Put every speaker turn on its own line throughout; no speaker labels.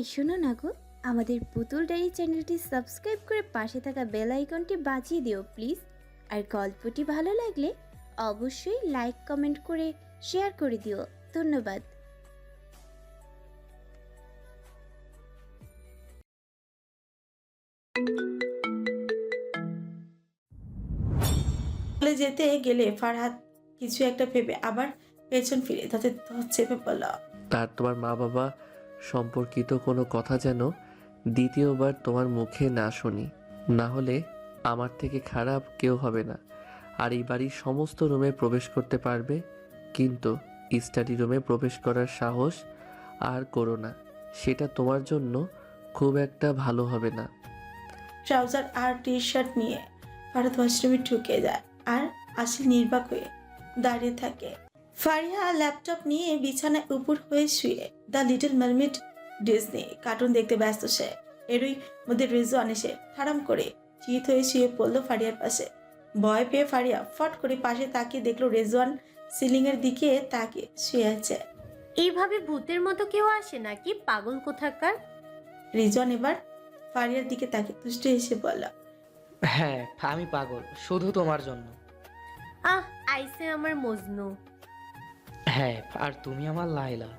এই শোনো না গো আমাদের পুতুল ডায়েরি চ্যানেলটি সাবস্ক্রাইব করে পাশে থাকা বেল আইকনটি বাজিয়ে দিও প্লিজ। আর গল্পটি ভালো লাগলে অবশ্যই লাইক কমেন্ট করে শেয়ার করে দিও। ধন্যবাদ।
চলে যেতে গেলে ফারহাদ কিছু একটা ভেবে আবার পেছন ফিরে তাতে চেপে পড়ল।
তার তোমার মা বাবা সম্পর্কিত কোনো কথা যেন দ্বিতীয়বার তোমার মুখে না শুনি। না হলে আমার থেকে খারাপ কেউ হবে না। আর এই বাড়ির সমস্ত রুমে প্রবেশ করতে পারবে, কিন্তু স্টাডি রুমে প্রবেশ করার সাহস আর করো না। সেটা তোমার জন্য খুব একটা ভালো হবে না।
ট্রাউজার আর টি শার্ট নিয়ে ফারহাদ ওয়াশরুমে ঢুকে যায় আর আসিল নির্বাক হয়ে দাঁড়িয়ে থাকে। ফারিয়া ল্যাপটপ নিয়ে বিছানায় উপর হয়ে শুয়ে the little mermaid Disney cartoon দেখতে ব্যস্ত সে। এরই মধ্যে রেজওয়ান এসে ঠাড়াম করে চিত হয়ে শুয়ে পড়ল ফারিয়ার পাশে। ভয় পেয়ে ফারিয়া ফট করে পাশে তাকিয়ে দেখল রেজওয়ান সিলিং এর দিকে তাকিয়ে শুয়ে আছে।
এইভাবে ভূতের মতো কেউ আসে নাকি? পাগল কোথাকার?
রিজওয়ান এবার ফারিয়ার দিকে তাকিয়ে তুষ্ট এসে বলল
হ্যাঁ আমি পাগল। শুধু তোমার জন্য।
আহ আইসে আমার মজনু।
হ্যাঁ আর তুমি আমার লাইলা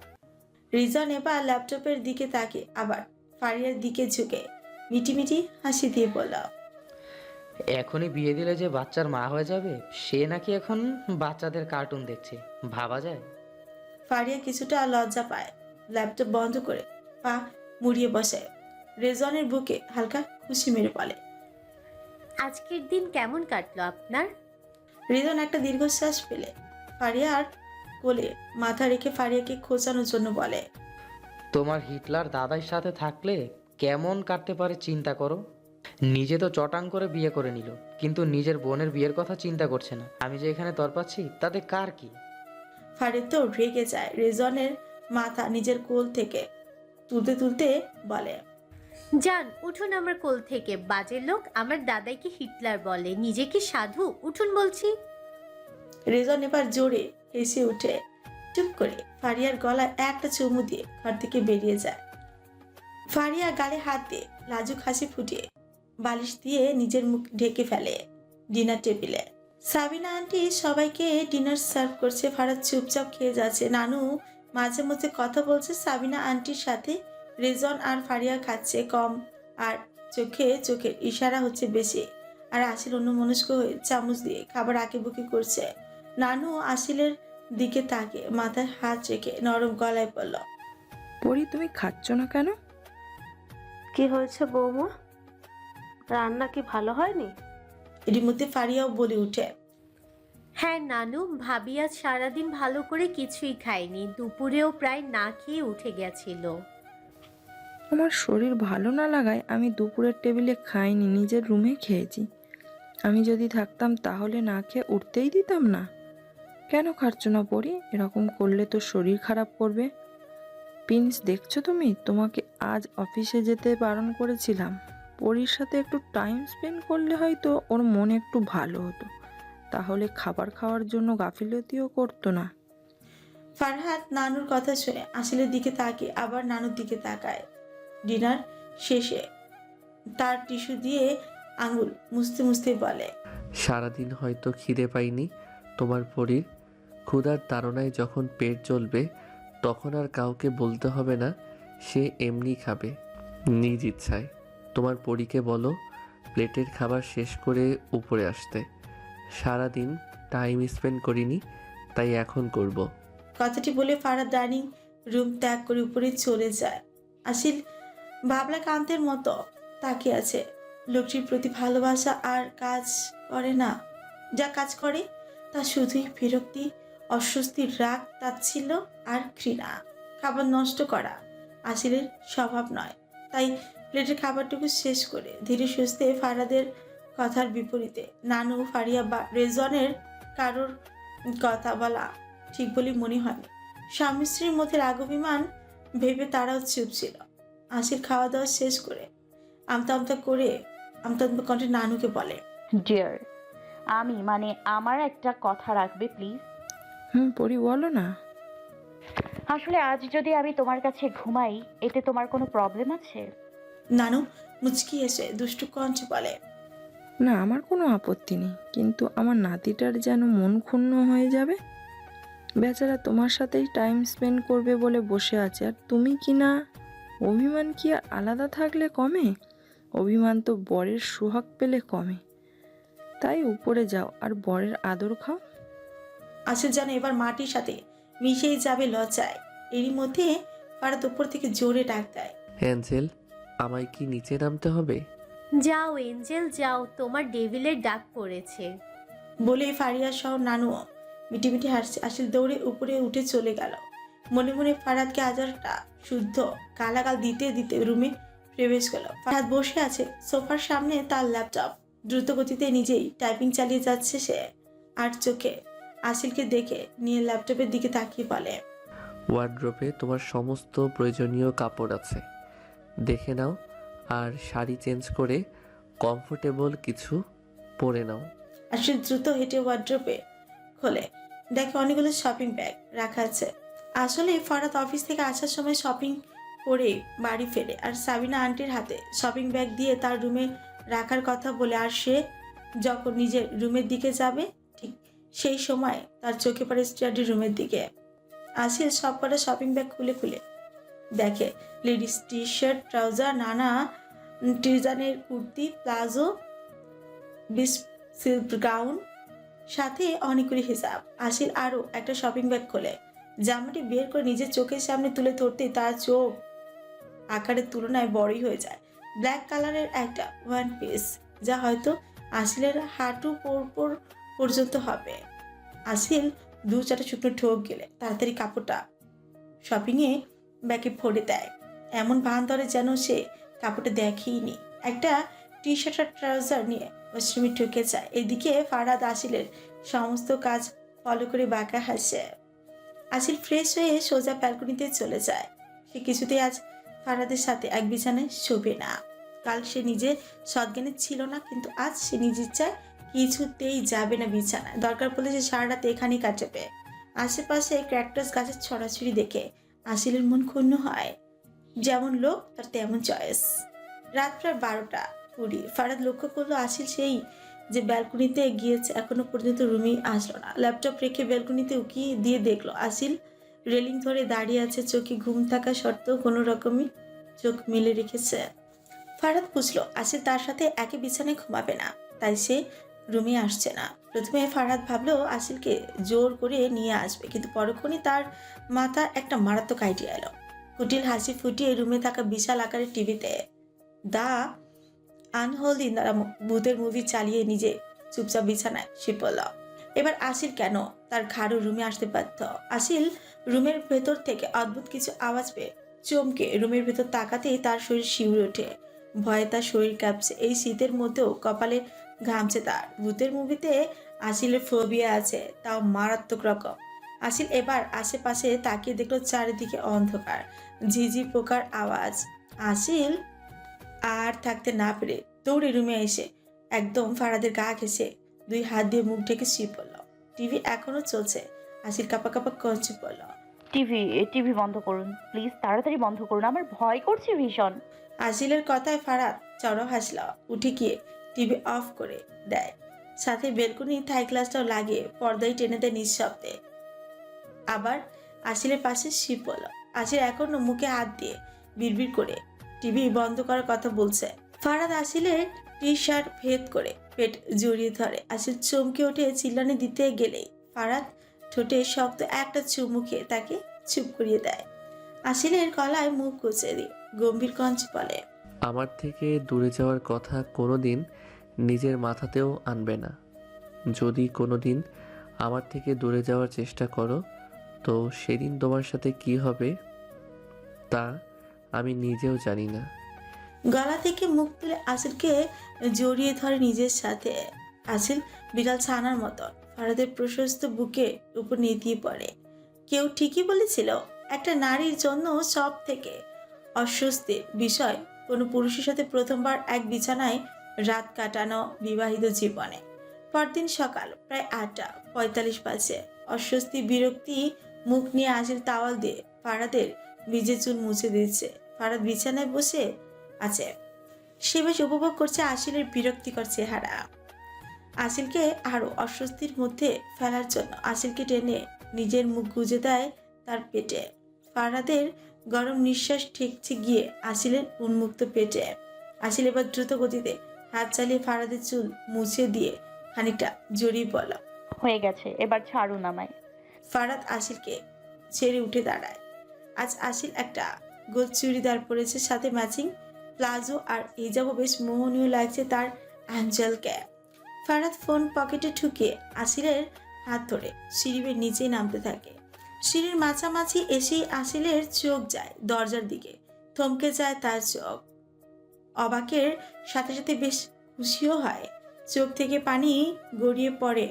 রিজন এবার ল্যাপটপের দিকে তাকে আবার ফারিয়ার দিকে ঝুঁকে। মিটিমিটি হাসি দিয়ে বলল
এখনই বিয়ে দিলে যে বাচ্চার মা হয়ে যাবে সে নাকি এখন বাচ্চাদের কার্টুন দেখছে ভাবা যায়?
ফারিয়া কিছুটা লজ্জা পায় ল্যাপটপ বন্ধ করে পা মুড়িয়ে বসে। রেজনের বুকে হালকা খুশি মেরে বলে
আজকের দিন কেমন কাটলো আপনার?
রিজন একটা দীর্ঘশ্বাস ফেলে। ফারিয়ার কোলে মাথা রেখে ফারিয়াকে খোঁচানোর জন্য বলে।
তোমার হিটলার দাদার সাথে থাকলে কেমন কাটতে পারে চিন্তা করো। নিজে তো চটাং করে বিয়ে করে নিল কিন্তু নিজের বোনের বিয়ের কথা চিন্তা করছে না। আমি যে এখানে তরপাচ্ছি তাতে কার কি?
ফারিয়া তো রেগে যায় রেজনের মাথা নিজের কোল থেকে তুলতে তুলতে বলে।
যান উঠুন আমার কোল থেকে। বাজে লোক আমার দাদাইকে হিটলার বলে। নিজে কি সাধু? উঠুন বলছি।
রেজন এবার জোরে হেসে উঠে। চুপ করে ফারিয়ার গলায় একটা চুমু দিয়ে ঘর থেকে বেরিয়ে যায়। ফারিয়া গালে হাত দিয়ে লাজুক হাসি ফুটিয়ে বালিশ দিয়ে নিজের মুখ ঢেকে ফেলে ডিনার টেবিলে। সাবিনা আন্টি সবাইকে ডিনার সার্ভ করছে। ফারাদ চুপচাপ খেয়ে যাচ্ছে। নানু মাঝে মধ্যে কথা বলছে সাবিনা আন্টির সাথে। রেজন আর ফারিয়া খাচ্ছে কম আর চোখে চোখের ইশারা হচ্ছে বেশি। আর আসিল অন্য মনস্ক হয়ে চামচ দিয়ে খাবার আঁকে বুকি করছে। নানু আসিলের দিকে তাকে মাথায় হাত রেখে নরম গলায় বলল
পরি তুমি খাচ্ছ না কেন?
কি হয়েছে বৌমা? রান্না কি ভালো হয়নি?
এটির মধ্যে ফারিয়াও বলে উঠে
হ্যাঁ নানু ভাবি আজ সারাদিন ভালো করে কিছুই খায়নি দুপুরেও প্রায় না খেয়ে উঠে গেছিল।
আমার শরীর ভালো না লাগায় আমি দুপুরের টেবিলে খাইনি নিজের রুমে খেয়েছি। আমি যদি থাকতাম তাহলে না খেয়ে উঠতেই দিতাম না। কেন খাচ্ছ না পড়ি এরকম করলে তো শরীর খারাপ করবে। প্রিন্স দেখছ তুমি? তোমাকে আজ অফিসে যেতে বারণ করেছিলাম। পরির সাথে একটু টাইম স্পেন্ড করলে হয়তো ওর মনে একটু ভালো হতো। তাহলে খাবার খাওয়ার জন্য গাফিলতিও করতো না।
ফারহাদ নানুর কথা শুনে আসিলের দিকে তাকে আবার নানুর দিকে তাকায়। ডিনার শেষে তার টিস্যু দিয়ে আঙুল মুছতে মুছতে বলে
সারাদিন হয়তো খিদে পাইনি তোমার পরীর। ক্ষুধার তাড়নায় যখন পেট জ্বলবে, তখন আর কাউকে বলতে হবে না, সে এমনি খাবে। নিজ ইচ্ছায়। তোমার পরীকে বলো, প্লেটের খাবার শেষ করে উপরে আসতে। সারাদিন টাইম স্পেন্ড করিনি, তাই এখন করব।
কথাটি বলে ফারাদ ডাইনিং রুম ত্যাগ করে উপরে চলে যায়। আসিল ভাবলা কান্তের মতো তাকিয়ে আছে। লোকটির প্রতি ভালোবাসা আর কাজ করে না। যা কাজ করে, তা শুধুই বিরক্তি অস্বস্তি রাগ তাচ্ছিল আর ঘৃণা। খাবার নষ্ট করা আসিলের স্বভাব নয়। তাই প্লেটের খাবারটুকু শেষ করে ধীরে সুস্থে ফারাদের কথার বিপরীতে নানু, ফারিয়া বা রেজনের কারোর কথা বলা ঠিক বলে মনে হয়নি। স্বামী স্ত্রীর মধ্যে রাগবিমান ভেবে তারাও চুপ ছিল। আশির খাওয়া দাওয়া শেষ করে আমতা আমতা করে আমতা আমতা কণ্ঠে নানুকে বলে
ডিয়ার আমি মানে আমার একটা কথা রাখবে প্লিজ
হুম পরি বলো না।
আসলে আজ যদি আমি তোমার কাছে ঘুমাই এতে তোমার কোনো প্রবলেম আছে?
নানু মুচকি এসে দুষ্টু কণ্ঠে বলে
না আমার কোনো আপত্তি নেই কিন্তু আমার নাতিটার যেন মন ক্ষুণ্ণ হয়ে যাবে। বেচারা তোমার সাথেই টাইম স্পেন্ড করবে বলে বসে আছে আর তুমি কি না? অভিমান কি আর আলাদা থাকলে কমে? অভিমান তো বরের সোহাগ পেলে কমে। তাই উপরে যাও আর বরের আদর খাও।
আসিল যেন এবার মাটির সাথে মিশেই যাবে লজ্জায়। এরই মধ্যে ফারাদ উপর থেকে জোরে ডাক দেয়।
অ্যাঞ্জেল আমায় কি নিচে নামতে হবে?
যাও এঞ্জেল যাও তোমার ডেভিলের ডাক পড়েছে।
বলে ফারিয়া সহ নানুও মিটিমিটি হাসছে আসিল দৌড়ে উপরে উঠে চলে গেল। মনে মনে ফারাদকে আজারটা শুদ্ধ গালাগাল দিতে দিতে রুমে প্রবেশ করল। ফারাদ বসে আছে সোফার সামনে তার ল্যাপটপ দ্রুত গতিতে নিজেই টাইপিং চালিয়ে যাচ্ছে সে আর চোখে। আসিলকে দেখে নিয়ে ল্যাপটপের দিকে তাকিয়ে বলে
ওয়ার্ড্রোপে তোমার সমস্ত প্রয়োজনীয় কাপড় আছে। দেখে নাও আর শাড়ি চেঞ্জ করে কমফোর্টেবল কিছু পরে নাও।
আসিল দ্রুত হেঁটে ওয়ার্ড্রোপে খোলে। দেখে অনেকগুলো শপিং ব্যাগ রাখা আছে। আসলে ফরাত অফিস থেকে আসার সময় শপিং করে বাড়ি ফেরে আর সাবিনা আন্টির হাতে শপিং ব্যাগ দিয়ে তার রুমে রাখার কথা বলে আর সে যখন নিজের রুমের দিকে যাবে সেই সময় তার চোখে পড়ে স্টাডি রুমের দিকে। আসিল সব কটা শপিং ব্যাগ খুলে খুলে। দেখে লেডিস টি শার্ট ট্রাউজার নানা ডিজাইনের কুর্তি, প্লাজো বিস সিল্ক গাউন সাথে অনেকগুলি হিসাব। আসিল আরও একটা শপিং ব্যাগ খোলে। জামাটি বের করে নিজের চোখের সামনে তুলে ধরতে তার চোখ আকারের তুলনায় বড়ই হয়ে যায়। ব্ল্যাক কালারের একটা ওয়ান পিস যা হয়তো আসিলের হাঁটু, পরপর পর্যন্ত হবে। আসিল দু চারটা শুকনো ঠোক গেলে তাড়াতাড়ি কাপড়টা শপিংয়ে ব্যাগে ভরে দেয়। এমন ভান ধরে যেন সে কাপড়টা দেখেইনি। একটা টি শার্ট আর ট্রাউজার নিয়ে ওয়াশরুমে ঢুকে যায়। এদিকে ফারাদ আসিলের সমস্ত কাজ ফলো করে বাঁকা হাসে। আসিল ফ্রেশ হয়ে সোজা ব্যালকনিতে চলে যায়। সে কিছুতেই আজ ফারাদের সাথে এক বিছানায় শোবে না। কাল সে নিজে সজ্ঞানে ছিল না, কিন্তু আজ সে নিজের চায় কিছুতেই যাবে না বিছানায় দরকার পড়লে সে সারা রাত এখানেই কাটাবে। আশেপাশে ক্র্যাকটাস গাছের ছড়াছড়ি দেখে আসিলের মন ক্ষুণ্ণ হয়। যেমন লোক, তার তেমন চয়েস। রাত প্রায় বারোটা। কুড়ি ফারাদ লক্ষ্য করল আসিল সেই যে ব্যালকনিতে গিয়েছে, এখনও পর্যন্ত রুমেই আসলো না। ল্যাপটপ রেখে ব্যালকনিতে উকিয়ে দিয়ে দেখল আসিল রেলিং ধরে দাঁড়িয়ে আছে, চোখে ঘুম থাকা সত্ত্বেও কোনো রকমই চোখ মেলে রেখেছে। ফারাদ বুঝলো আসিল তার সাথে একই বিছানায় ঘুমাবে না। তাই সে রুমে আসছে না। প্রথমে ফারাদ ভাবলো আসিলকে জোর করে নিয়ে আসবে, কিন্তু পরক্ষণই তার মাথা একটা মারাত্মক আইডিয়া এলো। কুটিল হাসি ফুটিয়ে রুমে থাকা বিশাল আকারের টিভিতে দা আনহোলদি দ্বারা ভূতের মুভি চালিয়ে নিজে চুপচাপ বিছানায় শিপল এবার আসিল কেন তার ঘাড়ো রুমে আসতে বাধ্য? আসিল রুমের ভেতর থেকে অদ্ভুত কিছু আওয়াজ পেয়ে চমকে রুমের ভেতর তাকাতেই তার শরীর শিউরে ওঠে। ভয়ে তার শরীর কাঁপছে। এই শীতের মধ্যেও কপালে ঘামছে তার। ভূতের মুভিতে আসিলের ফোবিয়া আছে তাও মারাত্মক রকম। আসিল এবার আশেপাশে তাকিয়ে দেখল চারিদিকে অন্ধকার ঝিঝি পোকার আওয়াজ। আসিল আর থাকতে না পেরে দৌড়ে রুমে এসে একদম ফারাদের গা ঘেসে দুই হাত দিয়ে মুখ ঢেকে শুয়ে পড়ল। টিভি এখনও চলছে আসিল কাপা কাপা কঞ্চে পড়ল।
টিভি টিভি বন্ধ করুন প্লিজ তাড়াতাড়ি বন্ধ করুন আমার ভয় করছে ভীষণ।
আসিলের কথায় ফারাদ চড়ো হাসল উঠে গিয়ে টিভি অফ করে দেয়। সাথে বেলকুনি, থাই গ্লাসটাও লাগিয়ে পর্দায় টেনে দেয় নিঃশব্দে। আবার আসিলের পাশে শিব পড়ল আসিল এখনও মুখে হাত দিয়ে বিড়বিড় করে টিভি বন্ধ করার কথা বলছে। ফারাদ আসিলের টি শার্ট ভেদ করে পেট জড়িয়ে ধরে। আসিল চমকে ওঠে চিল্লানি দিতে গেলেই ফারাদ ঠোঁটে শক্ত একটা চুমু খেয়ে তাকে চুপ করিয়ে দেয়। আসিলের গলায় মুখ গুছে দিয়ে। গম্ভীর কঞ্চ বলে
আমার থেকে দূরে যাওয়ার কথা কোনো দিন নিজের মাথাতেও আনবে না। যদি কোনো দিন আমার থেকে দূরে যাওয়ার চেষ্টা করো, তো সেদিন তোমার সাথে কি হবে তা আমি নিজেও জানি না।
গলা থেকে মুখ তুলে আসিলকে জড়িয়ে ধরে নিজের সাথে আসিল বিড়াল ছানার মতন। ফারাদের প্রশস্ত বুকে উপর নেতিয়ে পড়ে। কেউ ঠিকই বলেছিল, একটা নারীর জন্য সব থেকে অস্বস্তির বিষয় কোনো পুরুষের সাথে প্রথমবার এক বিছানায় রাত কাটানো বিবাহিত জীবনে। পরদিন সকাল, প্রায় আটটা পঁয়তাল্লিশ বাজে। অস্বস্তি, বিরক্তি, মুখ নিয়ে আসিল তাওয়াল দিয়ে ফারাদের ভিজে চুল মুছে দিচ্ছে ফারাদ বিছানায় বসে আছে। সে বেশ উপভোগ করছে আসিলের বিরক্তিকর চেহারা। আসিলকে আরও অস্বস্তির মধ্যে ফেলার জন্য আসিলকে টেনে নিজের মুখ গুজে দেয় তার পেটে। ফারাদের গরম নিঃশ্বাস ঠেকছে গিয়ে আসিলের উন্মুক্ত পেটে। আসিল এবার দ্রুত গতিতে হাত চালিয়ে ফারাদের চুল মুছে দিয়ে খানিকটা জড়িয়ে পড়ল।
হয়ে গেছে এবার ছাড়ুন আমায়।
ফারাদ আসিলকে ছেড়ে উঠে দাঁড়ায়। আজ আসিল একটা গোল চুড়িদার পরেছে সাথে ম্যাচিং প্লাজো আর হিজাবও বেশ মোহনীয় লাগছে তার অ্যাঞ্জেলকে ফারাদ ফোন পকেটে ঠুকিয়ে আসিলের হাত ধরে সিঁড়ির নিচেই নামতে থাকে। সিঁড়ির মাঝামাঝি এসেই আসিলের চোখ যায় দরজার দিকে। থমকে যায় তার চোখ। অবাকের সাথে সাথে বেশ খুশিও হয়। চোখ থেকে পানি গড়িয়ে পড়ে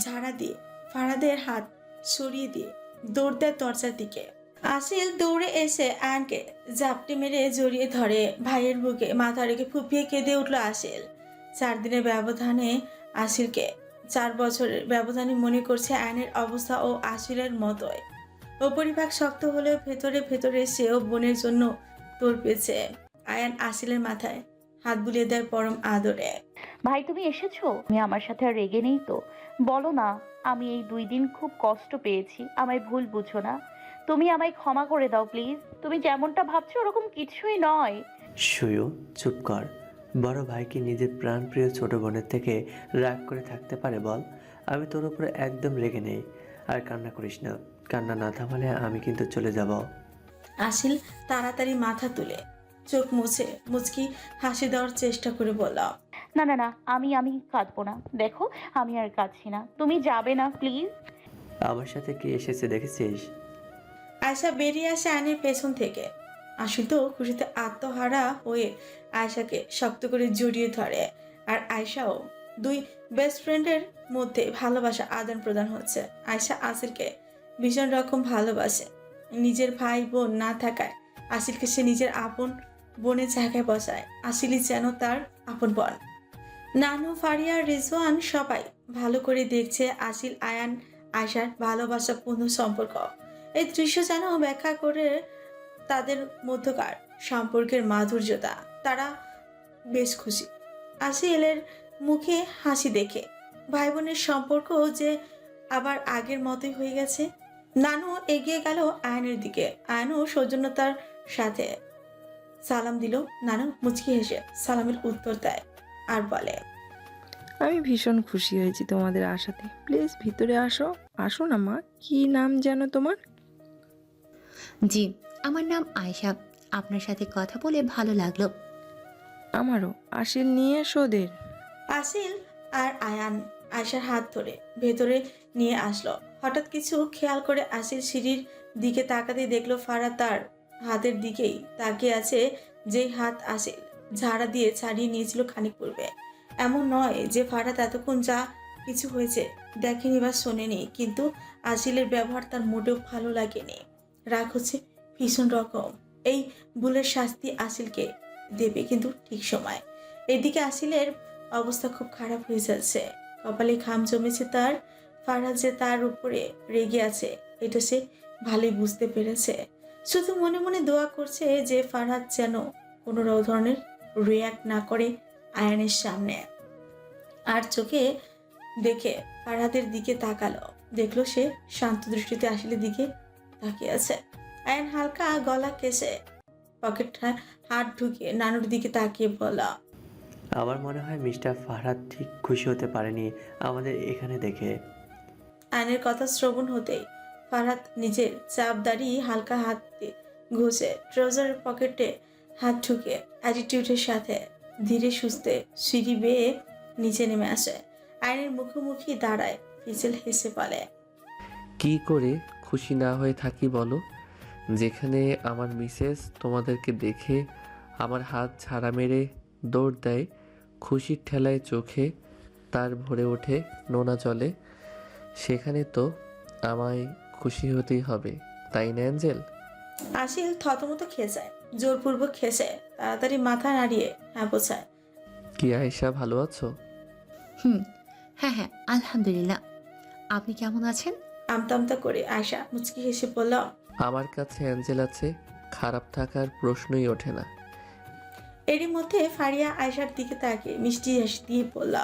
ঝাড়া দিয়ে, ফারাদের হাত সরিয়ে দিয়ে, দৌড় দেয় দরজার দিকে। আসিল দৌড়ে এসে আয়নকে জাপটে মেরে জড়িয়ে ধরে ভাইয়ের বুকে, মাথা রেখে ফুপিয়ে কেঁদে উঠল আসিল চার দিনের ব্যবধানে আসিলকে চার বছরের ব্যবধানে মনে করছে আয়নের অবস্থা ও আসিলের মতোই। উপরিভাগ শক্ত হলেও ভেতরে ভেতরে সেও বোনের জন্য তোর পেয়েছে আয়ান আসিলের মাথায় হাত বুলিয়ে দেয় পরম আদরে।
ভাই তুমি এসেছ? তুমি আমার সাথে আর রেগে নেই তো? বলো না আমি এই দুই দিন খুব কষ্ট পেয়েছি। আমায় ভুল বুঝো না। তুমি আমায় ক্ষমা করে দাও প্লিজ। তুমি যেমনটা ভাবছ ওরকম কিছুই নয়।
শুয়ু চুপ কর। বড় ভাই কি নিজের প্রাণপ্রিয় ছোট বোনের থেকে রাগ করে থাকতে পারে বল? আমি তোর উপরে একদম রেগে নেই। আর কান্না করিস না। কান্না না থামালে আমি কিন্তু চলে যাব।
আসিল তাড়াতাড়ি মাথা তুলে। চোখ মুছে মুচকি হাসি দেওয়ার চেষ্টা করে বলল
না না না আমি আমি কাঁদবো না। দেখো আমি আর কাঁদছি না। তুমি যাবে না প্লিজ।
আমার সাথে কি এসেছে দেখেছিস?
আয়সা বেরিয়ে আসে আয়নের পেছন থেকে। আশু তো খুশিতে আত্মহারা হয়ে আয়সাকে শক্ত করে জড়িয়ে ধরে। আর আয়সাও দুই বেস্ট ফ্রেন্ডের মধ্যে ভালোবাসা আদান প্রদান হচ্ছে। আয়সা আসিলকে ভীষণ রকম ভালোবাসে। নিজের ভাই বোন না থাকায় আসিলকে সে নিজের আপন বোনের জায়গায় বসায়। আসিলই যেন তার আপন বোন। নানু, ফারিয়া, রিজওয়ান সবাই ভালো করে দেখছে আসিল, আয়ান আয়সার ভালোবাসাপূর্ণ সম্পর্ক। এই দৃশ্য যেন ব্যাখ্যা করে তাদের মধ্যকার সম্পর্কের মাধুর্যতা তারা বেশ খুশি। আসিলের মুখে হাসি দেখে ভাই বোনের সম্পর্ক যে আবার আগের মতোই হয়ে গেছে। নানু এগিয়ে গেল আয়নের দিকে। আয়নও সৌজন্যতার সাথে সালাম দিল। নানু মুচকি হেসে সালামের উত্তর দেয় আর বলে
আমি ভীষণ খুশি হয়েছি তোমাদের আসাতে প্লিজ ভিতরে আসো। আসো না মা কি নাম যেন তোমার?
জি আমার নাম আয়শা। আপনার সাথে কথা বলে ভালো লাগল।
আমারও। আসিল নিয়ে এসো ওদের।
আসিল আর আয়ান আয়সার হাত ধরে ভেতরে নিয়ে আসলো। হঠাৎ কিছু খেয়াল করে আসিল সিঁড়ির দিকে তাকাতে দেখল ফারা তার হাতের দিকেই তাকিয়ে আছে যেই হাত আসিল ঝাড়া দিয়ে ছাড়িয়ে নিয়েছিল খানিক পূর্বে। এমন নয় যে ফারাত এতক্ষণ যা কিছু হয়েছে দেখেনি বা শোনেনি কিন্তু আসিলের ব্যবহার তার মোটেও ভালো লাগেনি। রাগ হচ্ছে ভীষণ রকম। এই ভুলের শাস্তি আসিলকে দেবে কিন্তু ঠিক সময়। এদিকে আসিলের অবস্থা খুব খারাপ হয়ে যাচ্ছে। কপালে খাম জমেছে তার, ফারাজ যে তার উপরে রেগে আছে, এটা সে ভালোই বুঝতে পেরেছে। শুধু মনে মনে দোয়া করছে যে ফারহাদ যেন কোনো ধরনের রিয়াক্ট না করে আয়ানের সামনে। আর চোখে দেখে ফারহাদের দিকে তাকালো। দেখল সে শান্ত দৃষ্টিতে আসলে দিকে তাকিয়ে আছে। আয়ান হালকা গলা কেসে পকেট হাত ঢুকিয়ে নানুর দিকে তাকিয়ে বলা
আমার মনে হয় মিস্টার ফারহাদ ঠিক খুশি হতে পারেনি আমাদের এখানে দেখে।
আয়নের কথা শ্রবণ হতেই ফারহাদ নিজের চাপ দাঁড়িয়ে হালকা হাত দিয়ে ঘুষে ট্রাউজারের পকেটে হাত ঢুকে অ্যাটিটিউডের সাথে ধীরে সুস্থে সিঁড়ি বেয়ে নিচে নেমে আসে। আয়নের মুখোমুখি দাঁড়ায় ফিসেল হেসে বলে
কি করে খুশি না হয়ে থাকি বলো? যেখানে আমার মিসেস তোমাদেরকে দেখে আমার হাত ছাড়া মেরে দৌড় দেয় খুশির ঠেলায় চোখে তার ভরে ওঠে নোনা জলে। সেখানে তো আমায় খুশি হতেই হবে তাই না অ্যাঞ্জেল?
আসিল থতমত খেসায় জোরপূর্বক খেসে তাড়াতাড়ি মাথা নাড়িয়ে হ্যাঁ বোঝায়।
কি আয়েশা ভালো আছো?
হুম হ্যাঁ হ্যাঁ আলহামদুলিল্লাহ। আপনি কেমন আছেন?
আমতা আমতা করে আয়সা মুচকি হেসে বলল
আমার কাছে অ্যাঞ্জেল আছে খারাপ থাকার প্রশ্নই ওঠে না।
এরই মধ্যে ফারিয়া আয়সার দিকে তাকিয়ে মিষ্টি হাসি দিয়ে বলল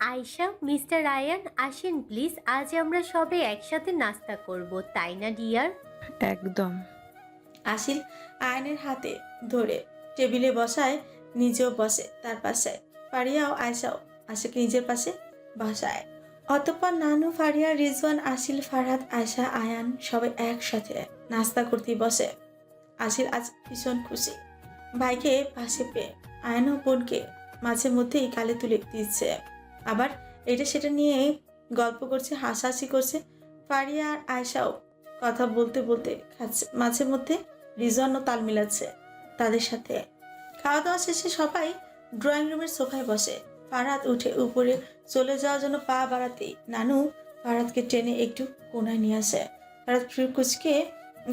আয়শা মিস্টার আয়ান আসেন প্লিজ আজ আমরা সবে একসাথে নাস্তা করব তাই না ডিয়ার?
একদম।
আসিল আয়নের হাতে ধরে টেবিলে বসায় নিজেও বসে তার পাশে। ফারিয়াও আয়সাও আশাকে নিজের পাশে বসায়। অতঃপর নানু, ফারিয়া, রিজওয়ান আসিল ফারহাদ আয়সা আয়ান সবাই একসাথে নাস্তা করতেই বসে। আসিল আজ ভীষণ খুশি। ভাইকে পাশে পেয়ে আয়ান ও বোনকে মাঝে মধ্যেই কালে তুলে দিচ্ছে। আবার এটা সেটা নিয়ে গল্প করছে, হাসাহাসি করছে। ফারিয়া আর আয়সাও কথা বলতে বলতে খাচ্ছে। মাঝে মধ্যে রিজওয়ানও তাল মিলাচ্ছে তাদের সাথে। খাওয়া দাওয়া শেষে সবাই ড্রয়িং রুমের সোফায় বসে। ফারাত উঠে উপরে চলে যাওয়ার জন্য পা বাড়াতেই নানু ফারাতকে টেনে একটু কোনায় নিয়ে আসে। ফারাত ফ্রি কুচকে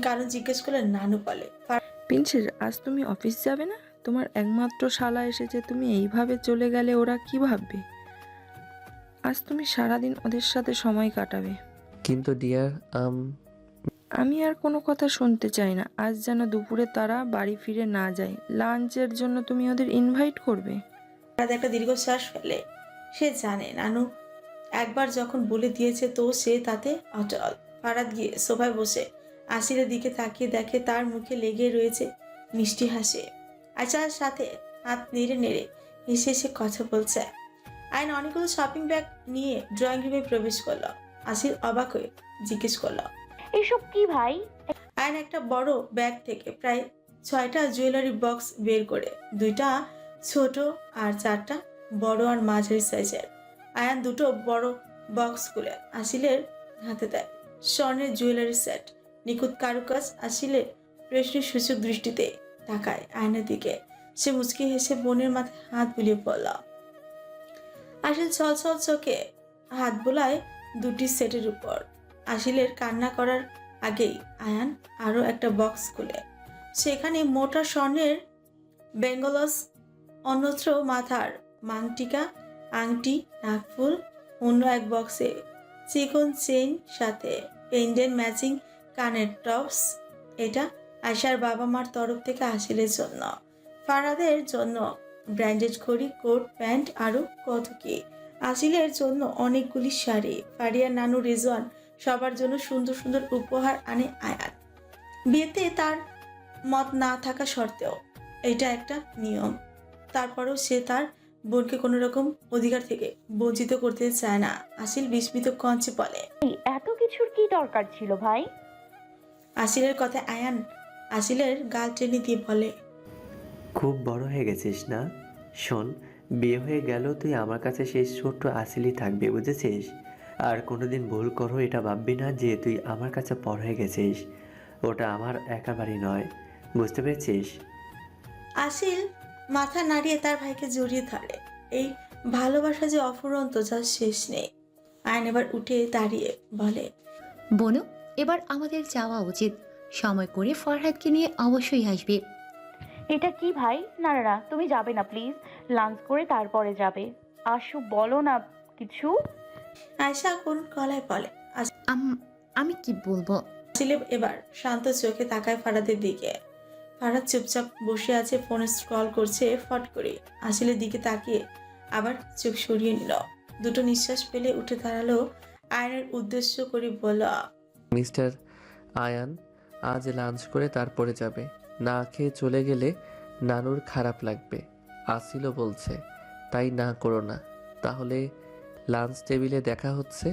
কারণ জিজ্ঞেস করলে নানু বলে
প্রিন্সেস আজ তুমি অফিস যাবে না? তোমার একমাত্র শালা এসেছে তুমি এইভাবে চলে গেলে ওরা কি ভাববে? আজ তুমি সারাদিন ওদের সাথে সময় কাটাবে।
কিন্তু ডিয়ার আম
আমি আর কোনো কথা শুনতে চাই না। আজ যেন দুপুরে তারা বাড়ি ফিরে না যায়। লাঞ্চের জন্য তুমি ওদের ইনভাইট করবে?
ফারাদ একটা দীর্ঘশ্বাস ফেলে। সে জানে নানু। একবার যখন বলে দিয়েছে তো সে তাতে অটল। ফারাদ গিয়ে সোফায় বসে আসিরের দিকে তাকিয়ে দেখে তার মুখে লেগে রয়েছে মিষ্টি হাসি। আচার সাথে হাত নেড়ে নেড়ে হেসে হেসে কথা বলছে। আইন অনেকগুলো শপিং ব্যাগ নিয়ে ড্রয়িং রুমে প্রবেশ করল। আসির অবাক হয়ে জিজ্ঞেস করল
এসব কি ভাই?
আয়ন একটা বড় ব্যাগ থেকে প্রায় ছয়টা জুয়েলারি বক্স বের করে দুইটা ছোট আর চারটা, বড় আর মাঝারি সাইজের আয়ান দুটো বড় বক্স খুলে আসিলের হাতে দেয়। স্বর্ণের জুয়েলারি সেট নিখুঁত কারুকাজ আসিলের প্রশ্নের সূচক দৃষ্টিতে তাকায় আয়নের দিকে। সে মুচকি হেসে বোনের মাথায় হাত বুলিয়ে পড়ল আসিল ছল ছল চোখে। হাত বোলায় দুটি সেটের উপর। আসিলের কান্না করার আগেই আয়ান আরও একটা বক্স খুলে। সেখানে মোটা স্বর্ণের বেঙ্গলস অন্যত্র মাথার মাংটিকা, আংটি, নাকফুল, অন্য এক বক্সে চিকন চেইন সাথে পেন্ডেন্ট ম্যাচিং কানের টপস। এটা আয়সার বাবা মার তরফ থেকে আসিলের জন্য। ফারাদের জন্য ব্র্যান্ডেড ঘড়ি কোট, প্যান্ট আরও কত কি। আসিলের জন্য অনেকগুলি শাড়ি। ফারিয়া, নানু, রেজওয়ান সবার জন্য সুন্দর সুন্দর উপহার আনে আয়াত। বিয়েতে তার মত না থাকা সত্ত্বেও এটা একটা নিয়ম। তারপরেও সে তার বোনকে কোনো রকম অধিকার থেকে বঞ্চিত করতে চায় না। আসিল বিস্মিত কঞ্চে বলে
এত কিছুর কি দরকার ছিল ভাই?
আসিলের কথা আয়ান আসিলের গাল টেনে দিয়ে বলে
খুব বড় হয়ে গেছিস না? শোন বিয়ে হয়ে গেল তুই আমার কাছে সেই ছোট্ট আসিলই থাকবে বুঝেছিস? আর কোনোদিন ভুল করো এটা ভাববি না যে তুই আমার কাছে পর হয়ে গেছিস। ওটা আমার একা বাড়ি নয় বুঝতে পেরেছিস?
আসিল মাথা নাড়িয়ে তার ভাইকে জড়িয়ে ধরে। এই ভালোবাসা যে অফুরন্ত যার শেষ নেই। আয়ন এবার উঠে দাঁড়িয়ে বলে
বনু এবার আমাদের যাওয়া উচিত। সময় করে ফরহাদকে নিয়ে অবশ্যই আসবে।
এটা কি ভাই? না না না তুমি যাবে না প্লিজ। লাঞ্চ করে তারপরে যাবে। আশু বলো না কিছু?
আয়সা কোন গলায় বলে
আম- আমি কি বলব?
আসিলে এবার শান্ত চোখে তাকায় ফারাদের দিকে। ফারাদ চুপচাপ বসে আছে ফোনে স্ক্রল করছে ফট করে। আসিলের দিকে তাকিয়ে আবার চোখ সরিয়ে নিল। দুটো নিঃশ্বাস ফেলে উঠে দাঁড়াল আয়নের উদ্দেশ্য করে বলল
মিস্টার আয়ান আজ লাঞ্চ করে তারপরে যাবে। না খেয়ে চলে গেলে নানুর খারাপ লাগবে। আসিলও বলছে তাই না করো না। তাহলে লাঞ্চ টেবিলে দেখা হচ্ছে?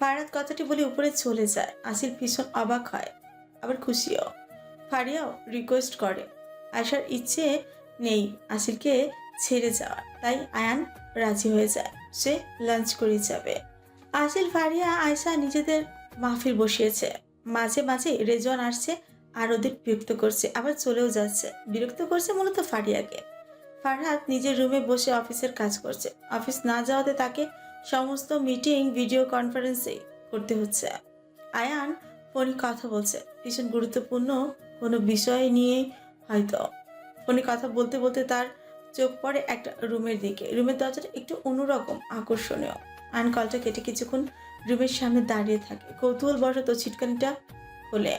ফারাদ কথাটি বলে উপরে চলে যায়। আসিল ভীষণ অবাক হয় আবার খুশিও। ফারিয়াও রিকোয়েস্ট করে। আসার ইচ্ছে নেই আসিলকে ছেড়ে যাওয়ার। তাই আয়ান রাজি হয়ে যায়। সে লাঞ্চ করে যাবে। আসিল ফারিয়া আয়সা নিজেদের মাহফিল বসিয়েছে। মাঝে মাঝে রেজন আসছে আর ওদের বিরক্ত করছে, আবার চলেও যাচ্ছে। বিরক্ত করছে মূলত ফারিয়াকে। ফারহাদ নিজের রুমে বসে অফিসের কাজ করছে। অফিস না যাওয়াতে তাকে সমস্ত মিটিং ভিডিও কনফারেন্সে করতে হচ্ছে। আয়ান ফোনে কথা বলছে। ভীষণ গুরুত্বপূর্ণ কোনো বিষয় নিয়ে হয়তো। ফোনে কথা বলতে বলতে তার চোখ পড়ে একটা রুমের দিকে। রুমের দরজাটা একটু অন্যরকম, আকর্ষণীয়। আয়ন কলটা কেটে কিছুক্ষণ রুমের সামনে দাঁড়িয়ে থাকে। কৌতূহল বশত ছিটকানিটা খোলে।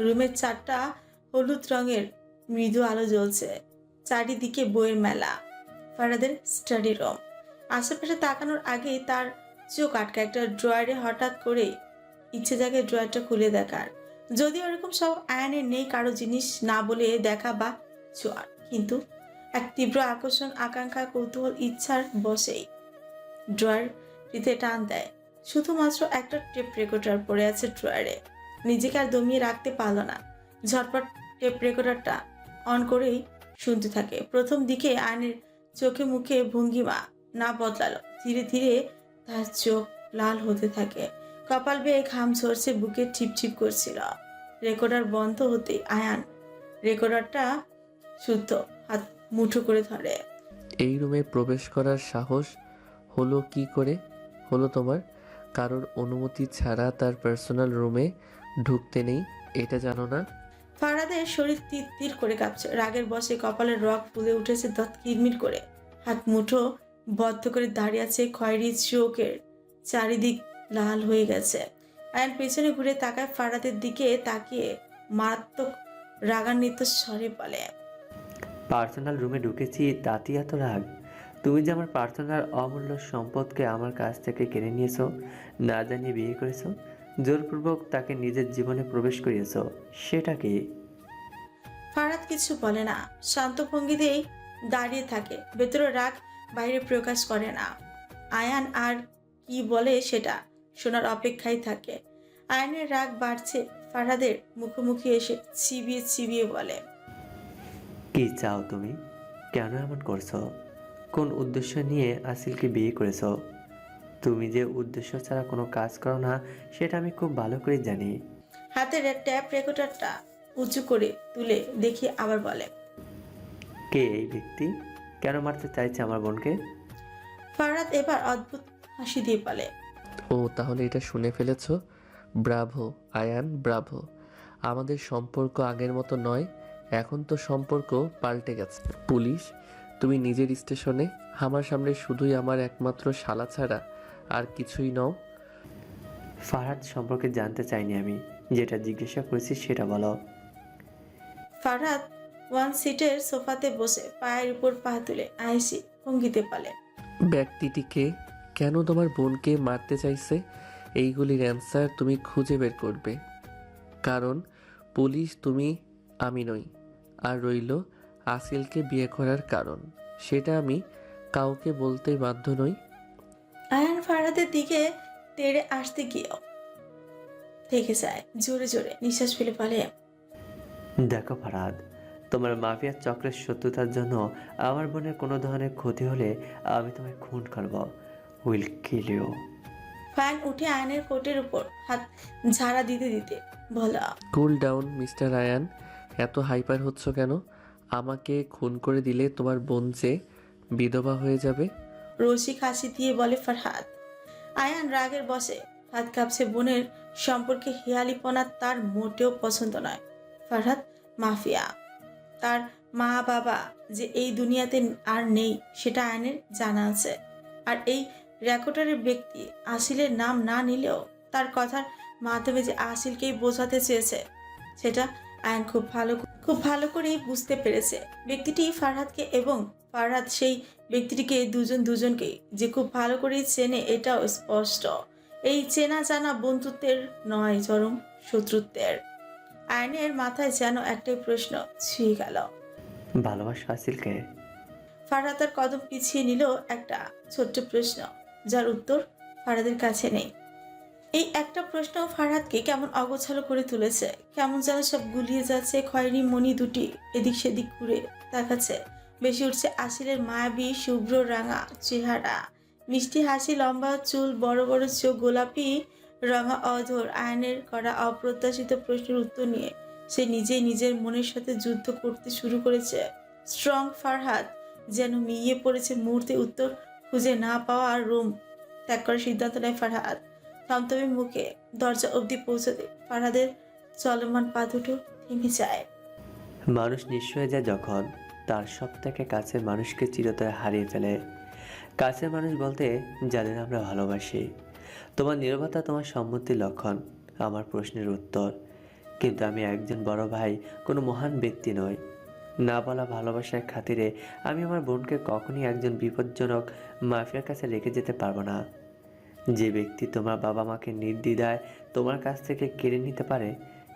রুমের চারটা হলুদ রঙের মৃদু আলো জ্বলছে। চারিদিকে বইয়ের মেলা। ফারাদের স্টাডি রুম। আশেপাশে তাকানোর আগেই তার চোখ আটকা। একটা ড্রয়ারে হঠাৎ করে ইচ্ছে জাগে ড্রয়ারটা খুলে দেখার। যদি ওরকম সব আয়নে নেই কারও জিনিস না বলে দেখা বা ছোঁয়ার কিন্তু এক তীব্র আকর্ষণ, আকাঙ্ক্ষা, কৌতূহল, ইচ্ছার বসেই ড্রয়ার ড্রয়ারটিতে টান দেয়। শুধুমাত্র একটা টেপ রেকর্ডার পড়ে আছে ড্রয়ারে। নিজেকে আর দমিয়ে রাখতে পারল না। ঝটপট টেপ রেকর্ডারটা অন করেই শুনতে থাকে। প্রথম দিকে আয়নের চোখে মুখে ভঙ্গিমা না বদলালো। ধীরে ধীরে তার চোখ লাল হতে থাকে। কপাল বেয়ে ঘাম ঝরছে বুকে ঠিপঠিপ করছিল। রেকর্ডার বন্ধ হতে আয়ান রেকর্ডারটা শুদ্ধ হাত মুঠো করে ধরে।
এই রুমে প্রবেশ করার সাহস হলো কি করে? হলো তোমার? কারোর অনুমতি ছাড়া তার পার্সোনাল রুমে ঢুকতে নেই এটা জানো না?
ফারাদের শরীর তীর তীর করে কাঁপছে। রাগের বসে কপালের রক ফুলে উঠেছে দাঁত কিরমির করে। হাত মুঠো বদ্ধ করে দাঁড়িয়ে আছে খয়েরি চোখের চারিদিক লাল হয়ে গেছে। আয়ন পেছনে ঘুরে তাকায় ফারাদের দিকে তাকিয়ে মারাত্মক রাগান্বিত স্বরে বলে
পার্সোনাল রুমে ঢুকেছি তাতেই এত রাগ। তুমি যে আমার পার্সোনাল অমূল্য সম্পদকে আমার কাছ থেকে কেড়ে নিয়েছো না জানিয়ে বিয়ে করেছ জোরপূর্বক তাকে নিজের জীবনে প্রবেশ করিয়েছো সেটা কি?
ফারাদ কিছু বলে না শান্ত ভঙ্গিতেই দাঁড়িয়ে থাকে ভেতরে রাগ বাইরে প্রকাশ করে না। আয়ান আর কি বলে সেটা শোনার অপেক্ষায় থাকে। আয়নের রাগ বাড়ছে। ফারাদের মুখোমুখি এসে চিবিয়ে চিবিয়ে বলে
কি চাও তুমি? কেন এমন করছ? কোন উদ্দেশ্য নিয়ে আসিলকে বিয়ে করেছ? তুমি যে উদ্দেশ্য ছাড়া কোনো কাজ করো না সেটা আমি খুব ভালো করে জানি।
হাতের ট্যাপ রেকর্ডারটা উঁচু করে তুলে দেখি আবার বলে
কে এই ব্যক্তি? কেন মারতে চাইছে আমার বোনকে?
ফারাদ এবার অদ্ভুত হাসি দিয়ে বলে
ও তাহলে এটা শুনে ফেলেছ? Bravo Ayan bravo. আমাদের সম্পর্ক আগের মতো নয় এখন তো সম্পর্ক পাল্টে গেছে। পুলিশ তুমি নিজের স্টেশনে? আমার সামনে শুধুই আমার একমাত্র শালা ছাড়া আর কিছুই নও।
ফাহাদ সম্পর্কে জানতে চাইনি আমি যেটা জিজ্ঞাসা করেছি সেটা বলো।
ফারহাদ ওয়ান সিটের সোফাতে বসে পায়ের উপর পা তুলে আইসি ভঙ্গিতে বলে
ব্যক্তিটিকে কেন তোমার বোনকে মারতে চাইছে? এইগুলির অ্যান্সার তুমি খুঁজে বের করবে। কারণ পুলিশ তুমি আমি নই। আর রইল আসিলকে বিয়ে করার কারণ। সেটা আমি কাউকে বলতে বাধ্য নই।
আয়ান ফারহাদের দিকে তেড়ে আসতে গিয়েও থেকে যায়। জোরে জোরে নিঃশ্বাস ফেলে বলে
দেখো ফারাদ তোমার মাফিয়ার চক্রের শত্রুতার জন্য আমার বোনের কোনো ধরনের ক্ষতি হলে আমি তোমায় খুন করব। উইল কিল ইউ
ফ্যান উঠে আয়নের কোটের উপর হাত ঝাড়া দিতে দিতে বলা
কুল ডাউন মিস্টার আয়ান এত হাইপার হচ্ছ কেন? আমাকে খুন করে দিলে তোমার বোন যে বিধবা হয়ে যাবে।
রসিক হাসি দিয়ে বলে ফারহাদ। আয়ান রাগের বসে হাত কাঁপছে বোনের সম্পর্কে হেয়ালিপনা তার মোটেও পছন্দ নয়। ফারহাদ মাফিয়া। তার মা বাবা যে এই দুনিয়াতে আর নেই সেটা আয়নের জানা আছে। আর এই রেকর্ডারের ব্যক্তি আসিলের নাম না নিলেও তার কথার মাধ্যমে যে আসিলকেই বোঝাতে চেয়েছে সেটা আয়ন খুব ভালো খুব ভালো করেই বুঝতে পেরেছে। ব্যক্তিটি ফারহাদকে এবং ফারহাদ সেই ব্যক্তিটিকে দুজন দুজনকেই যে খুব ভালো করেই চেনে এটাও স্পষ্ট। এই চেনা জানা বন্ধুত্বের নয় চরম শত্রুত্বের। আয়নের মাথায় যেন একটাই প্রশ্ন ছুঁয়ে গেল।
ভালোবাসা আসিলকে
ফারহাদ তার কদম পিছিয়ে নিল একটা ছোট্ট প্রশ্ন যার উত্তর ফারহাদের কাছে নেই। এই একটা প্রশ্ন ফারহাদকে কেমন অগোছালো করে তুলেছে, কেমন যেন সব গুলিয়ে যাচ্ছে, খয়েরি মণি দুটি এদিক সেদিক ঘুরে তাকাচ্ছে। বেশি উঠছে আসিলের মায়াবী, শুভ্র, রাঙা চেহারা। মিষ্টি হাসি, লম্বা চুল, বড় বড় চোখ, গোলাপি রঙা অধর, আয়নের করা অপ্রত্যাশিত প্রশ্নের উত্তর নিয়ে সে নিজেই নিজের মনের সাথে যুদ্ধ করতে শুরু করেছে। স্ট্রং ফারহাদ যেন মিয়ে পড়েছে মুহূর্তে উত্তর খুঁজে না পাওয়া আর রুম ত্যাগ করার সিদ্ধান্ত নেয় ফারহাদ। থমথমে মুখে দরজা অবধি পৌঁছাতে ফারহাদের চলমান পা দুটো থেমে যায়।
মানুষ নিঃস্ব যায় যখন তার সব থেকে কাছের মানুষকে চিরতরে হারিয়ে ফেলে। কাছের মানুষ বলতে, যাদের আমরা ভালোবাসি। তোমার নিরবতা, তোমার সম্মতির লক্ষণ, আমার প্রশ্নের উত্তর। কিন্তু আমি একজন বড় ভাই, কোনো মহান ব্যক্তি নই। না বলা ভালোবাসার খাতিরে আমি আমার বোনকে কখনই একজন বিপজ্জনক মাফিয়ার কাছে রেখে যেতে পারব না। যে ব্যক্তি তোমার বাবা মাকে নির্দ্বিধায় তোমার কাছ থেকে কেড়ে নিতে পারে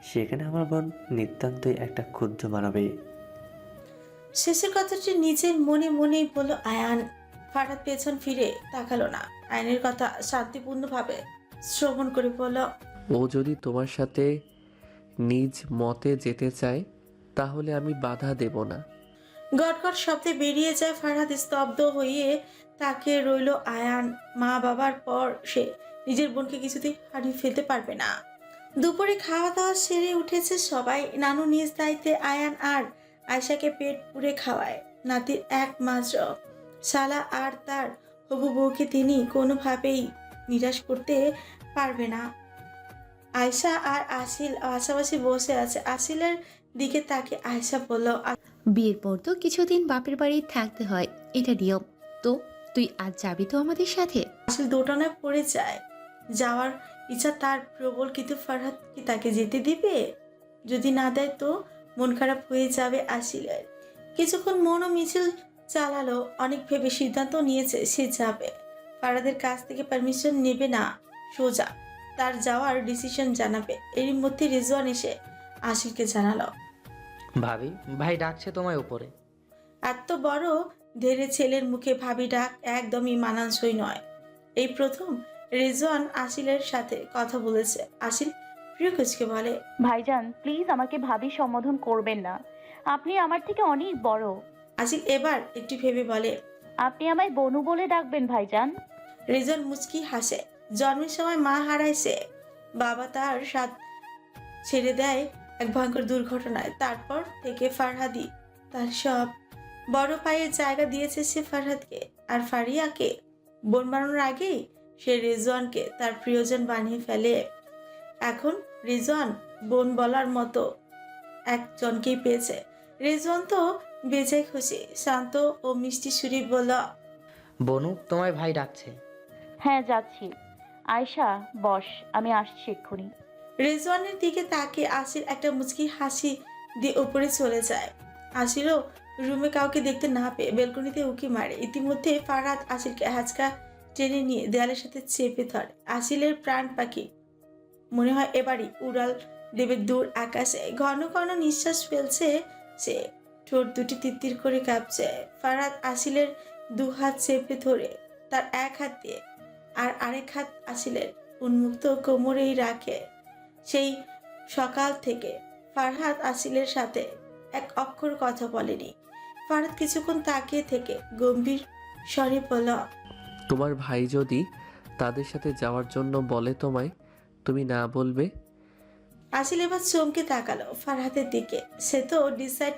সেখানে আমার বোন নিতান্তই একটা ক্ষুদ্র মানবী।
শেষের কথাটি নিজের মনে মনেই বলল আয়ান। ফারাদ পেছন ফিরে তাকালো না। আয়নের কথা শান্তিপূর্ণভাবে শ্রবণ করে বলল
ও যদি তোমার সাথে নিজ মতে যেতে চায় তাহলে আমি বাধা দেব না।
গটগট শব্দে বেরিয়ে যায় ফারহাদ স্তব্ধ হয়ে তাকে রইল আয়ান মা বাবার পর সে। নিজের বোনকে কিছুতেই হারিয়ে ফেলতে পারবে না। দুপুরে খাওয়া দাওয়া সেরে উঠেছে সবাই। নানু নিজ দায়িত্বে আয়ান আর আয়শাকে পেট পুড়ে খাওয়ায়। নাতির এক একমাত্র। শালা আর তার হবু বউকে তিনি কোনোভাবেই নিরাশ করতে পারবে না। আয়শা আর আসিল পাশাপাশি বসে আছে। আসিলের দিকে তাকে আয়শা বলল
বিয়ের পর তো কিছুদিন বাপের বাড়ি থাকতে হয়। এটা নিয়ম। তো তুই আজ যাবি তো আমাদের সাথে?
আসল দোটানায় পড়ে যায়। যাওয়ার ইচ্ছা তার প্রবল কিন্তু ফারহাদ কি তাকে যেতে দিবে? যদি না দেয় তো মন খারাপ হয়ে যাবে আসিলের। কিছুক্ষণ মনও মিছিল চালালো অনেক ভেবে সিদ্ধান্ত নিয়েছে সে যাবে। ফারাদের কাছ থেকে পারমিশন নেবে না সোজা। তার যাওয়ার ডিসিশন জানাবে। এরই মধ্যে রিজওয়ান এসে আসিলকে জানালো।
ভাবি ভাই ডাকছে তোমায় উপরে।
এত বড় ধেরে ছেলের মুখে ভাবি ডাক একদমই মানানসই নয়। এই প্রথম রেজওয়ান আসিলের সাথে কথা বলেছে। আসিল প্রিয়কুচকে বলে
ভাইজান প্লিজ আমাকে ভাবি সম্বোধন করবেন না। আপনি আমার থেকে অনেক বড়।
আসিল এবার একটু ভেবে বলে
আপনি আমায় বনু বলে ডাকবেন ভাইজান।
রেজন মুচকি হাসে জন্মের সময় মা হারাইছে। বাবা তার সাথ ছেড়ে দেয় এক ভয়ঙ্কর দুর্ঘটনায়। তারপর থেকে ফারহাদি তার সব বড় পায়ের জায়গা দিয়েছে সে ফারহাদকে। আর ফারিয়াকে? বোন বানানোর আগেই? সে রেজওয়ানকে তার প্রিয়জন বানিয়ে ফেলে। এখন রেজওয়ান বোন বলার মতো একজনকেই পেয়েছে। রেজওয়ান তো বেজায় খুশি। শান্ত ও মিষ্টি সুরি বলল
বনু তোমায় ভাই ডাকছে।
হ্যাঁ যাচ্ছি। আয়শা বস আমি আসছি এক্ষুনি।
রেজওয়ানের দিকে তাকে আসির একটা মুচকি হাসি দিয়ে উপরে চলে যায়। আসিরও রুমে কাউকে দেখতে না পেয়ে বেলকনিতে উকি মারে। ইতিমধ্যে ফারাদ আসিলকে হাঁচকা টেনে নিয়ে দেয়ালের সাথে চেপে ধরে। আসিলের প্রাণ পাখি মনে হয় এবারই উড়াল দেবে দূর আকাশে। ঘন ঘন নিঃশ্বাস ফেলছে সে। ঠোঁট দুটি তিত্তির করে কাঁপছে। ফারাদ আসিলের দু হাত চেপে ধরে তার এক হাত দিয়ে আর আরেক হাত আসিলের উন্মুক্ত কোমরেই রাখে। সেই সকাল থেকে ফারহাত আসিলের সাথে এক অক্ষর কথা বলেনি। ফারহাদ কিছুক্ষণ তাকিয়ে থেকে গম্ভীর স্বরে বলল
তোমার ভাই যদি তাদের সাথে যাওয়ার জন্য বলে তোমায় তুমি না বলবে?
আসিল এবার চমকে তাকালো ফারহাতের দিকে। সে তো ডিসাইড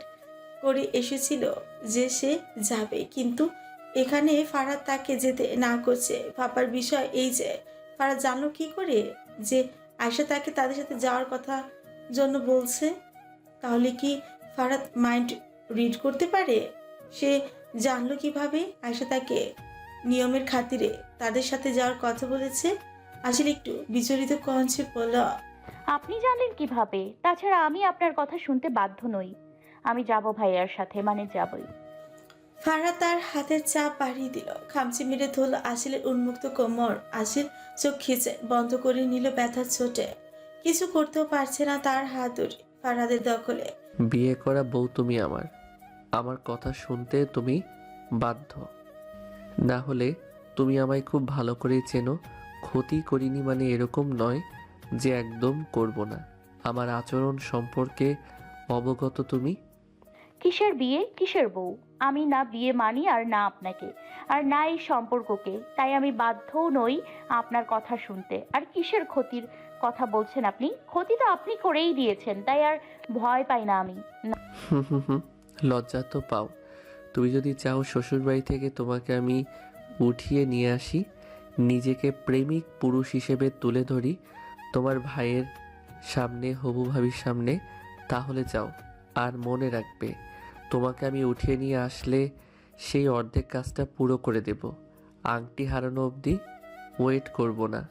করে এসেছিল যে সে যাবে কিন্তু এখানে ফারহাদ তাকে যেতে না করছে। ভাবার বিষয় এই যে ফারহাদ জানলো কি করে? যে আয়সা তাকে তাদের সাথে যাওয়ার কথা জন্য বলছে তাহলে কি ফারাদ মাইন্ড রিড করতে পারে? সে জানলো কীভাবে? আয়সা তাকে নিয়মের খাতিরে তাদের সাথে যাওয়ার কথা বলেছে। আসলে একটু বিচলিত কঞ্চে বলল
আপনি জানলেন কীভাবে? তাছাড়া আমি আপনার কথা শুনতে বাধ্য নই। আমি যাব ভাইয়ার সাথে মানে যাবই।
ফারা তার হাতের চাপ বাড়িয়ে দিল। খামচি মেরে ধরল আসিলের উন্মুক্ত কোমর। আসিল চোখ খিচে বন্ধ করে নিল ব্যথার চোটে কিছু করতেও পারছে না তার হাত ধরে ফারাদের দখলে।
বিয়ে করা বউ তুমি আমার। আমার কথা শুনতে তুমি বাধ্য। না হলে তুমি আমায় খুব ভালো করেই চেনো। ক্ষতি করিনি মানে এরকম নয় যে একদম করব না। আমার আচরণ সম্পর্কে অবগত তুমি?
কিসের বিয়ে? কিসের বউ? আমি না বিয়ে মানি আর না আপনাকে। আর না এই সম্পর্ককে। তাই আমি বাধ্যও নই আপনার কথা শুনতে। আর কিসের ক্ষতির কথা বলছেন আপনি? ক্ষতি তো আপনি করেই দিয়েছেন। তাই আর ভয় পাই না আমি।
হুম হুম হুম। লজ্জা তো পাও। তুমি যদি চাও শ্বশুরবাড়ি থেকে তোমাকে আমি উঠিয়ে নিয়ে আসি, নিজেকে প্রেমিক পুরুষ হিসেবে তুলে ধরি, তোমার ভাইয়ের সামনে, হবু ভাবির সামনে, তাহলে যাও, আর মনে রাখবে, তোমাকে আমি উঠিয়ে নিয়ে আসলে সেই অর্ধেক কাজটা পুরো করে দেব। আংটি হারানো অবধি ওয়েট করব না।